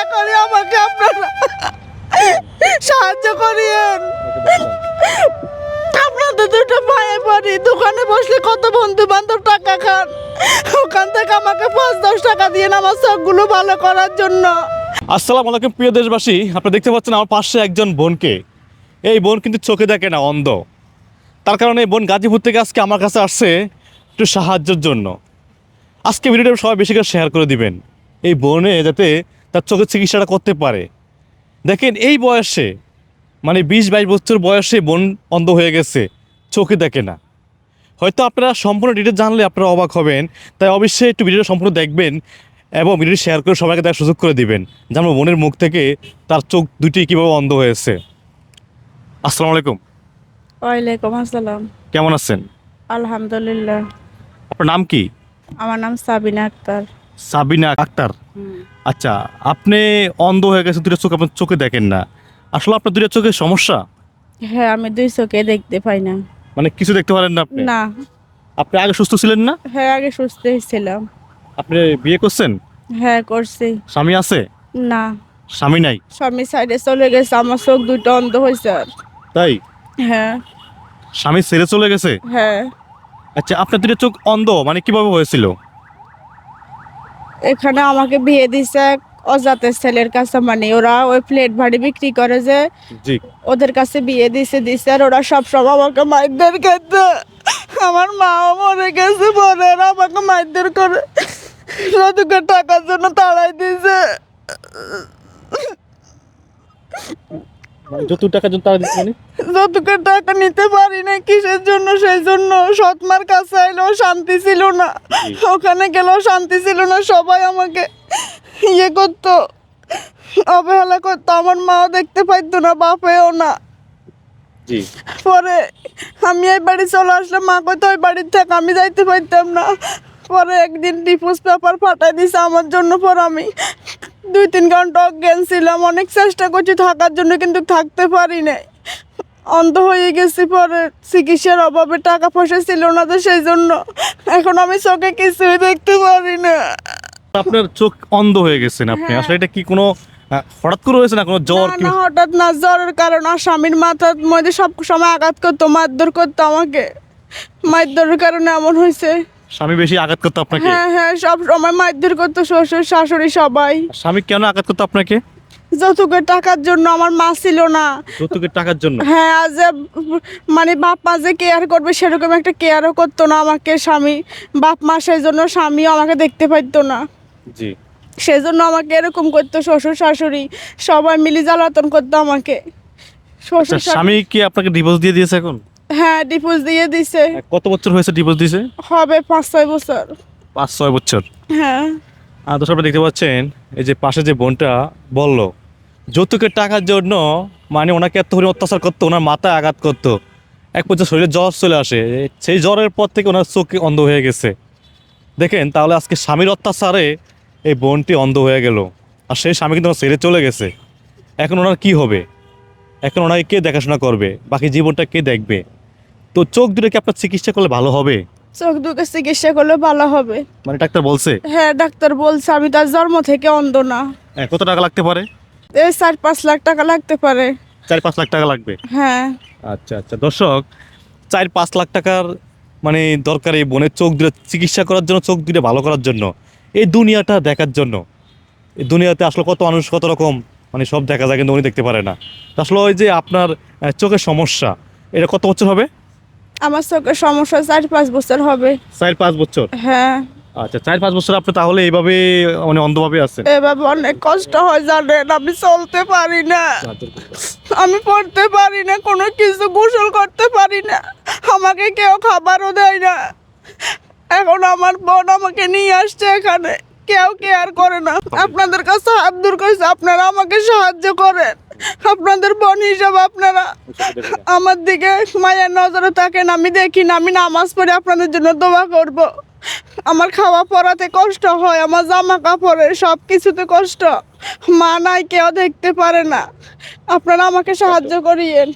দয়া করে আমাকে আপনারা সাহায্য করিয়েন। আপনাদের দুটো পায়ে পড়ি দোকানে বসলে কত বন্ধু বান্ধব টাকা খান। ওখান থেকে আমাকে পাঁচ, দশ টাকা দিয়ে আমার চোখগুলো ভালো করার জন্য। আসসালামু আলাইকুম, প্রিয় দেশবাসী। আপনারা দেখতে পাচ্ছেন আমার পাশে একজন বোনকে। এই বোন কিন্তু চোখে দেখে না, অন্ধ। তার কারণে বোন গাজীপুর থেকে আজকে আমার কাছে আসছে একটু সাহায্যের জন্য। আজকে ভিডিওটা সবাই বেশি করে শেয়ার করে দিবেন। এই বোনে যাতে তার চোখের চিকিৎসাটা করতে পারে। দেখেন এই বয়সে মানে বিশ বাইশ বছর বয়সে বোন অন্ধ হয়ে গেছে চোখে দেখে না। হয়তো আপনারা সম্পূর্ণ ডিটেল জানলে আপনারা অবাক হবেন তাই অবশ্যই একটু ভিডিওটা সম্পূর্ণ দেখবেন এবং ভিডিওটি শেয়ার করে সবাইকে দেখার সুযোগ করে দিবেন যেন বোনের মুখ থেকে তার চোখ দুটি কীভাবে অন্ধ হয়েছে। আসসালামু আলাইকুম। ওয়ালাইকুম আসসালাম। কেমন আছেন? আলহামদুলিল্লাহ। আপনার নাম কি? আমার নাম সাবিনা আক্তার। সাবিনা আক্তার। আচ্ছা আপনি অন্ধ হয়ে গেছেন দুটো চোখ আপনার চোখে দেখেন না। আসলে আপনার দুটো চোখের সমস্যা? হ্যাঁ আমি দুই চোখে দেখতে পাই না। মানে কিছু দেখতে পারেন না আপনি? না। আপনি আগে সুস্থ ছিলেন না? হ্যাঁ আগে সুস্থ ছিলাম। আপনি বিয়ে করছেন? হ্যাঁ করছি। স্বামী আছে? না। স্বামী নাই? স্বামী সাইডে চলে গেছে আমার চোখ দুটো অন্ধ হয়েছে। তাই? হ্যাঁ। স্বামী ছেড়ে চলে গেছে? হ্যাঁ। আচ্ছা আপনার দুটো চোখ অন্ধ মানে কীভাবে হয়েছিল? এখানে আমাকে বিয়ে দিছে অজাতের ছেলের কাছে মানে ওরা ওই প্লেট ভাড়ি বিক্রি করে যে ওদের কাছে বিয়ে দিছে দিছে আর ওরা সব সময় আমাকে মাইদের খেতে। আমার মাও মরে গেছে পরে আমাকে মাইদের করে। টাকার জন্য তাড়াই দিছে যত টাকা জন্য তারা দিচ্ছে মানে? যতটুকু টাকা নিতে পারি না কিসের জন্য? সেই জন্য সৎমার কাছে এলেও শান্তি ছিল না। ওখানে গেলেও শান্তি ছিল না সবাই আমাকে ইয়ে করতো অবহেলা করতো। আমার মাও দেখতে পাইতো না বাপেও না। পরে আমি এই বাড়ি চলে আসলাম মা কইতো ওই বাড়ির থেকে আমি যাইতে পারতাম না। পরে একদিন ডিপোজ পেপার ফাটাই দিছে আমার জন্য পর আমি দুই তিন ঘণ্টা অজ্ঞান ছিলাম অনেক চেষ্টা করছি থাকার জন্য কিন্তু থাকতে পারি নাই। অন্ধ হয়ে গেছি পরে চিকিৎসার অভাবে টাকা পয়সা ছিল না তো সেই জন্য এখন আমি চোখে কিছুই দেখতে পারি না। আপনার চোখ অন্ধ হয়ে গেছেন আপনি। আসলে এটা কি কোনো হঠাৎ করে হয়েছে না কোনো জ্বর না হঠাৎ না জ্বরের কারণ আর স্বামীর মাথার মধ্যে সব সময় আঘাত করতো মারধর করতো আমাকে। মারধরের কারণে এমন হয়েছে। স্বামী বেশি আঘাত করতো আপনাকে? হ্যাঁ হ্যাঁ সব সময় মারধর করতো শ্বশুর শাশুড়ি সবাই। স্বামী কেন আঘাত করতো আপনাকে? যৌতুকের টাকার জন্য আমার মা ছিল না। যৌতুকের টাকার জন্য? হ্যাঁ যে মানে বাপ মা যে কেয়ার করবে সেরকম একটা কেয়ারও করতো না আমাকে স্বামী। বাপ মা সেই জন্য স্বামীও আমাকে দেখতে পাইতো না। জি। সেই জন্য আমাকে এরকম করতো শ্বশুর শাশুড়ি সবাই মিলি জ্বালাতন করতো আমাকে। আচ্ছা শ্বশুর স্বামী কি আপনাকে ডিভোর্স দিয়ে দিয়েছে এখন? হ্যাঁ ডিপোজ দিয়ে দিছে। কত বছর হয়েছে ডিভোর্স দিয়েছে হবে পাঁচ ছয় বছর। পাঁচ ছয় বছর। হ্যাঁ। আর দর্শক আপনারা দেখতে পাচ্ছেন এই যে পাশে যে বোনটা বলল যৌতুকের টাকার জন্য মানে ওনাকে এত পরিমাণ অত্যাচার করতো ওনার মাথায় আঘাত করতো। এক পর্যায়ে শরীরে জ্বর চলে আসে। সেই জ্বরের পর থেকে ওনার চোখ অন্ধ হয়ে গেছে। দেখেন তাহলে আজকে স্বামীর অত্যাচারে এই বোনটি অন্ধ হয়ে গেল। আর সেই স্বামী কিন্তু ওনার ছেড়ে চলে গেছে। এখন ওনার কি হবে? এখন ওনাকে কে দেখাশোনা করবে? বাকি জীবনটা কে দেখবে? তো চোখ দুটো কি আপনার চিকিৎসা করলে ভালো হবে? চোখ দুকে চিকিৎসা করলে ভালো হবে। মানে ডাক্তার বলছে? হ্যাঁ ডাক্তার বলছে আমি তার জন্ম থেকে অন্ধ না। হ্যাঁ, কত টাকা লাগতে পারে? এই চার পাঁচ লাখ টাকা লাগতে পারে। চার পাঁচ লাখ টাকা লাগবে? হ্যাঁ। আচ্ছা আচ্ছা। দর্শক চার পাঁচ লাখ টাকার মানে দরকার এই বোনের চোখ দুটো চিকিৎসা করার জন্য চোখ দুটো ভালো করার জন্য এই দুনিয়াটা দেখার জন্য। এই দুনিয়াতে আসলে কত মানুষ কত রকম মানে সব দেখা যায় কিন্তু উনি দেখতে পারে না। আসলে ওই যে আপনার চোখের সমস্যা এটা কত বছর হবে? আমার চোখের সমস্যা চার পাঁচ বছর হবে। চার পাঁচ বছর? হ্যাঁ। আচ্ছা চার পাঁচ বছর আপনি তাহলে এইভাবে মানে অন্ধভাবে আছেন? এভাবে অনেক কষ্ট হয় জানেন আমি চলতে পারি না। আমি পড়তে পারি না কোনো কিছু গোসল করতে পারি না। আমাকে কেউ খাবারও দেয় না। এখন আমার বোন আমাকে নিয়ে আসছে এখানে। কেউ কেয়ার করে না। আপনাদের কাছে হাত দূর করেছে আপনারা আমাকে সাহায্য করেন। আপনাদের বোন হিসাবে আপনারা আমার দিকে মায়ের নজরে থাকেন আমি দেখি না, আমি নামাজ পড়ে আপনাদের জন্য দোয়া করব। আমার খাওয়া পড়াতে কষ্ট হয়, আমার জামা কাপড়ে সব কিছুতে কষ্ট। মা নাই, কেউ দেখতে পারে না। আপনারা আমাকে সাহায্য করিয়েন।